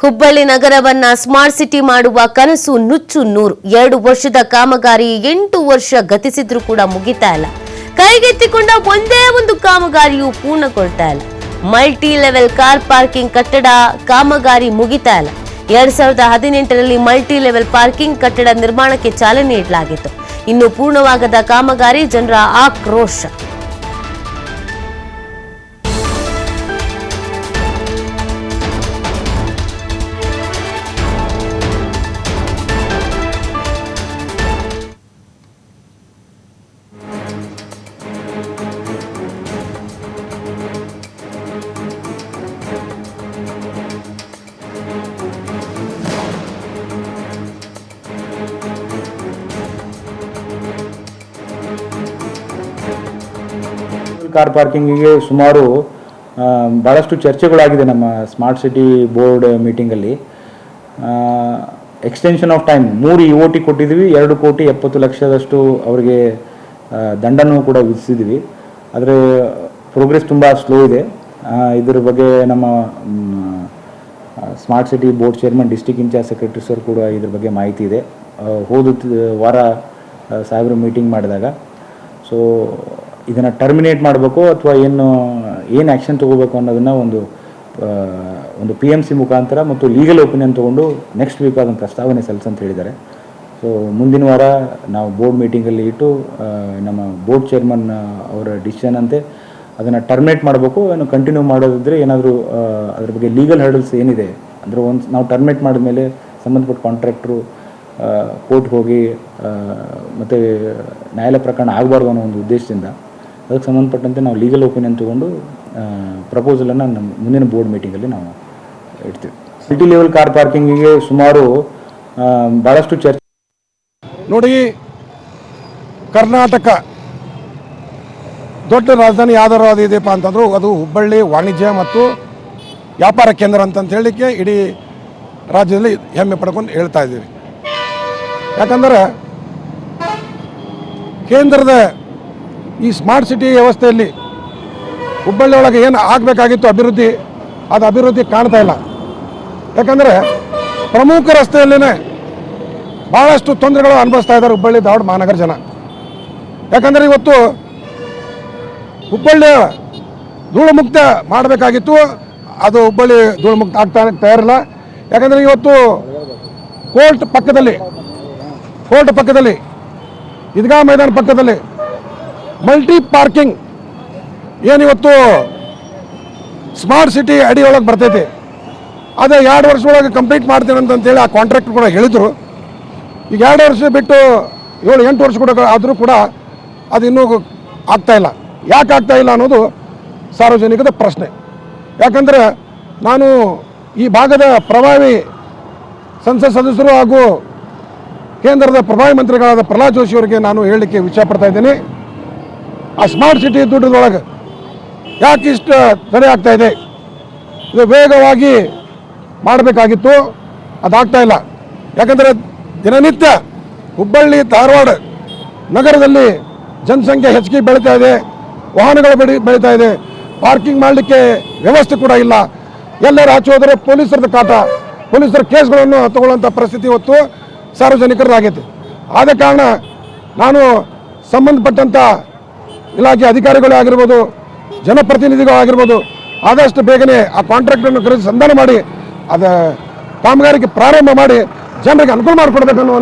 Hubballi ನಗರವನ್ನ smart city ಮಾಡುವ ಕನಸು ನುಚ್ಚು ನೂರು. ಎರಡು ವರ್ಷದ ಕಾಮಗಾರಿ ಎಂಟು ವರ್ಷ ಗತಿಸಿದ್ರೂ ಕೂಡ ಮುಗಿತಾ ಇಲ್ಲ. ಕೈಗೆತ್ತಿಕೊಂಡ ಒಂದೇ ಒಂದು ಕಾಮಗಾರಿಯು ಪೂರ್ಣಗೊಳ್ತಾ ಇಲ್ಲ. ಮಲ್ಟಿ ಲೆವೆಲ್ ಕಾರ್ ಪಾರ್ಕಿಂಗ್ ಕಟ್ಟಡ ಕಾಮಗಾರಿ ಮುಗಿತಾ ಇಲ್ಲ. ಎರಡ್ ಸಾವಿರದ ಹದಿನೆಂಟರಲ್ಲಿ ಮಲ್ಟಿ ಲೆವೆಲ್ ಪಾರ್ಕಿಂಗ್ ಕಟ್ಟಡ ನಿರ್ಮಾಣಕ್ಕೆ ಚಾಲನೆ ನೀಡಲಾಗಿತ್ತು. ಇನ್ನು ಪೂರ್ಣವಾಗದ ಕಾಮಗಾರಿ ಜನರ ಆಕ್ರೋಶ. ಕಾರ್ ಪಾರ್ಕಿಂಗಿಗೆ ಸುಮಾರು ಭಾಳಷ್ಟು ಚರ್ಚೆಗಳಾಗಿದೆ ನಮ್ಮ ಸ್ಮಾರ್ಟ್ ಸಿಟಿ ಬೋರ್ಡ್ ಮೀಟಿಂಗಲ್ಲಿ. ಎಕ್ಸ್ಟೆನ್ಷನ್ ಆಫ್ ಟೈಮ್, ಮೂರು ಇ ಒ ಟಿ ಕೊಟ್ಟಿದ್ದೀವಿ, ಎರಡು ಕೋಟಿ ಎಪ್ಪತ್ತು ಲಕ್ಷದಷ್ಟು ಅವರಿಗೆ ದಂಡನೂ ಕೂಡ ವಿಧಿಸಿದ್ದೀವಿ. ಆದರೆ ಪ್ರೋಗ್ರೆಸ್ ತುಂಬ ಸ್ಲೋ ಇದೆ. ಇದರ ಬಗ್ಗೆ ನಮ್ಮ smart city board chairman, district incharge secretary sir ಕೂಡ ಇದ್ರ ಬಗ್ಗೆ ಮಾಹಿತಿ ಇದೆ. ಹೋದ ವಾರ ಸಾಹೇಬರು ಮೀಟಿಂಗ್ ಮಾಡಿದಾಗ. ಸೊ ಇದನ್ನು ಟರ್ಮಿನೇಟ್ ಮಾಡಬೇಕು ಅಥವಾ ಏನು ಏನು ಆ್ಯಕ್ಷನ್ ತೊಗೋಬೇಕು ಅನ್ನೋದನ್ನು ಒಂದು ಒಂದು ಪಿ ಎಂ ಸಿ ಮುಖಾಂತರ ಮತ್ತು ಲೀಗಲ್ ಒಪಿನಿಯನ್ ತೊಗೊಂಡು ನೆಕ್ಸ್ಟ್ ವೀಕ್ ಅದನ್ನು ಪ್ರಸ್ತಾವನೆ ಸಲ್ಲಿಸಂತ ಹೇಳಿದ್ದಾರೆ. ಸೊ ಮುಂದಿನ ವಾರ ನಾವು ಬೋರ್ಡ್ ಮೀಟಿಂಗಲ್ಲಿ ಇಟ್ಟು ನಮ್ಮ ಬೋರ್ಡ್ ಚೇರ್ಮನ್ ಅವರ ಡಿಸಿಷನ್ ಅಂತೆ ಅದನ್ನು ಟರ್ಮಿನೇಟ್ ಮಾಡಬೇಕು. ಏನು ಕಂಟಿನ್ಯೂ ಮಾಡೋದಿದ್ರೆ ಏನಾದರೂ ಅದ್ರ ಬಗ್ಗೆ ಲೀಗಲ್ ಹರ್ಡಲ್ಸ್ ಏನಿದೆ, ಅಂದರೆ ಒಂದು ನಾವು ಟರ್ಮಿನೇಟ್ ಮಾಡಿದ ಮೇಲೆ ಸಂಬಂಧಪಟ್ಟ ಕಾಂಟ್ರಾಕ್ಟ್ರು ಕೋರ್ಟ್ಗೆ ಹೋಗಿ ಮತ್ತು ಮತ್ತೆ ನ್ಯಾಯಾಲಯ ಪ್ರಕರಣ ಆಗಬಾರ್ದು ಅನ್ನೋ ಒಂದು ಉದ್ದೇಶದಿಂದ ಅದಕ್ಕೆ ಸಂಬಂಧಪಟ್ಟಂತೆ ನಾವು ಲೀಗಲ್ ಒಪಿನಿಯನ್ ತೊಗೊಂಡು ಪ್ರಪೋಸಲನ್ನು ನಮ್ಮ ಮುಂದಿನ ಬೋರ್ಡ್ ಮೀಟಿಂಗಲ್ಲಿ ನಾವು ಇಡ್ತೀವಿ. ಸಿಟಿ ಲೆವೆಲ್ ಕಾರ್ ಪಾರ್ಕಿಂಗಿಗೆ ಸುಮಾರು ಭಾಳಷ್ಟು ಚರ್ಚೆ ನೋಡಿ, ಕರ್ನಾಟಕ ದೊಡ್ಡ ರಾಜಧಾನಿ ಯಾವ್ದಾರು ಅದು ಇದೆಯಪ್ಪ ಅಂತಂದರೂ, ಅದು ಹುಬ್ಬಳ್ಳಿ ವಾಣಿಜ್ಯ ಮತ್ತು ವ್ಯಾಪಾರ ಕೇಂದ್ರ ಅಂತ ಹೇಳಲಿಕ್ಕೆ ಇಡೀ ರಾಜ್ಯದಲ್ಲಿ ಹೆಮ್ಮೆ ಪಡ್ಕೊಂಡು ಹೇಳ್ತಾ ಇದ್ದೀವಿ. ಯಾಕಂದರೆ, ಕೇಂದ್ರದ ಈ ಸ್ಮಾರ್ಟ್ ಸಿಟಿ ವ್ಯವಸ್ಥೆಯಲ್ಲಿ ಹುಬ್ಬಳ್ಳಿಯೊಳಗೆ ಏನು ಆಗಬೇಕಾಗಿತ್ತು ಅಭಿವೃದ್ಧಿ, ಅದು ಅಭಿವೃದ್ಧಿ ಕಾಣ್ತಾ ಇಲ್ಲ. ಯಾಕಂದರೆ ಪ್ರಮುಖ ರಸ್ತೆಯಲ್ಲಿನೇ ಭಾಳಷ್ಟು ತೊಂದರೆಗಳು ಅನುಭವಿಸ್ತಾ ಇದ್ದಾರೆ ಹುಬ್ಬಳ್ಳಿ, ಧಾರವಾಡ ಮಹಾನಗರ ಜನ. ಯಾಕಂದರೆ ಇವತ್ತು ಹುಬ್ಬಳ್ಳಿಯ ಧೂಳುಮುಕ್ತ ಮಾಡಬೇಕಾಗಿತ್ತು, ಅದು ಹುಬ್ಬಳ್ಳಿ ಧೂಳುಮುಕ್ತ ಆಗ್ತಾ ತಯಾರಿಲ್ಲ ಯಾಕಂದರೆ ಇವತ್ತು ಕೋರ್ಟ್ ಪಕ್ಕದಲ್ಲಿ ಕೋರ್ಟ್ ಪಕ್ಕದಲ್ಲಿ ಈದ್ಗಾ ಮೈದಾನ ಪಕ್ಕದಲ್ಲಿ ಮಲ್ಟಿ ಪಾರ್ಕಿಂಗ್. ಏನಿವತ್ತು ಸ್ಮಾರ್ಟ್ ಸಿಟಿ ಅಡಿಯೊಳಗೆ ಬರ್ತೈತಿ. ಅದೇ ಎರಡು ವರ್ಷದೊಳಗೆ ಕಂಪ್ಲೀಟ್ ಮಾಡ್ತೀನಿ ಅಂತಂತೇಳಿ ಆ ಕಾಂಟ್ರಾಕ್ಟ್ ಕೂಡ ಹೇಳಿದರು. ಈಗ ಎರಡು ವರ್ಷ ಬಿಟ್ಟು ಏಳು, ಎಂಟು ವರ್ಷ ಕೂಡ ಆದರೂ ಕೂಡ ಅದು ಇನ್ನೂ ಆಗ್ತಾ ಇಲ್ಲ. ಯಾಕೆ ಇಲ್ಲ ಅನ್ನೋದು ಸಾರ್ವಜನಿಕದ ಪ್ರಶ್ನೆ. ಯಾಕಂದರೆ ನಾನು ಈ ಭಾಗದ ಪ್ರಭಾವಿ ಸಂಸತ್ ಸದಸ್ಯರು ಹಾಗೂ ಕೇಂದ್ರದ ಪ್ರಭಾವಿ ಮಂತ್ರಿಗಳಾದ ಪ್ರಹ್ಲಾದ್ ಜೋಶಿ ಅವರಿಗೆ ನಾನು ಹೇಳಲಿಕ್ಕೆ ಇಚ್ಛಪಡ್ತಾ ಇದ್ದೀನಿ. ಆ ಸ್ಮಾರ್ಟ್ ಸಿಟಿ ದುಡ್ಡದೊಳಗೆ ಯಾಕೆ ಇಷ್ಟು ತಡೆ ಆಗ್ತಾ ಇದೆ? ಇದು ವೇಗವಾಗಿ ಮಾಡಬೇಕಾಗಿತ್ತು. ಅದಾಗ್ತಾ ಇಲ್ಲ. ಯಾಕಂದರೆ ದಿನನಿತ್ಯ ಹುಬ್ಬಳ್ಳಿ, ಧಾರವಾಡ ನಗರದಲ್ಲಿ ಜನಸಂಖ್ಯೆ ಹೆಚ್ಚಿಗೆ ಬೆಳೀತಾ ಇದೆ. ವಾಹನಗಳು ಬೆಳಿ, ಬೆಳೀತಾ ಇದೆ. ಪಾರ್ಕಿಂಗ್ ಮಾಡಲಿಕ್ಕೆ ವ್ಯವಸ್ಥೆ ಕೂಡ ಇಲ್ಲ. ಎಲ್ಲರೂ ಆಚೆ ಹೋದರೆ ಪೊಲೀಸರದ ಕಾಟ, ಪೊಲೀಸರ ಕೇಸ್ಗಳನ್ನು ತಗೊಳ್ಳುವಂಥ ಪರಿಸ್ಥಿತಿ ಇವತ್ತು ಸಾರ್ವಜನಿಕರದಾಗೈತೆ. ಆದ ಕಾರಣ ನಾನು ಸಂಬಂಧಪಟ್ಟಂಥ ಇಲಾಖೆ ಅಧಿಕಾರಿಗಳೇ ಆಗಿರ್ಬೋದು, ಜನಪ್ರತಿನಿಧಿಗಳು ಆಗಿರ್ಬೋದು, ಆದಷ್ಟು ಬೇಗನೆ ಆ ಕಾಂಟ್ರಾಕ್ಟನ್ನು ಕರೆಸಿ ಸಂಧಾನ ಮಾಡಿ, ಅದ ಕಾಮಗಾರಿಗೆ ಪ್ರಾರಂಭ ಮಾಡಿ, ಜನರಿಗೆ ಅನುಕೂಲ ಮಾಡಿಕೊಡ್ಬೇಕನ್ನುವಂಥ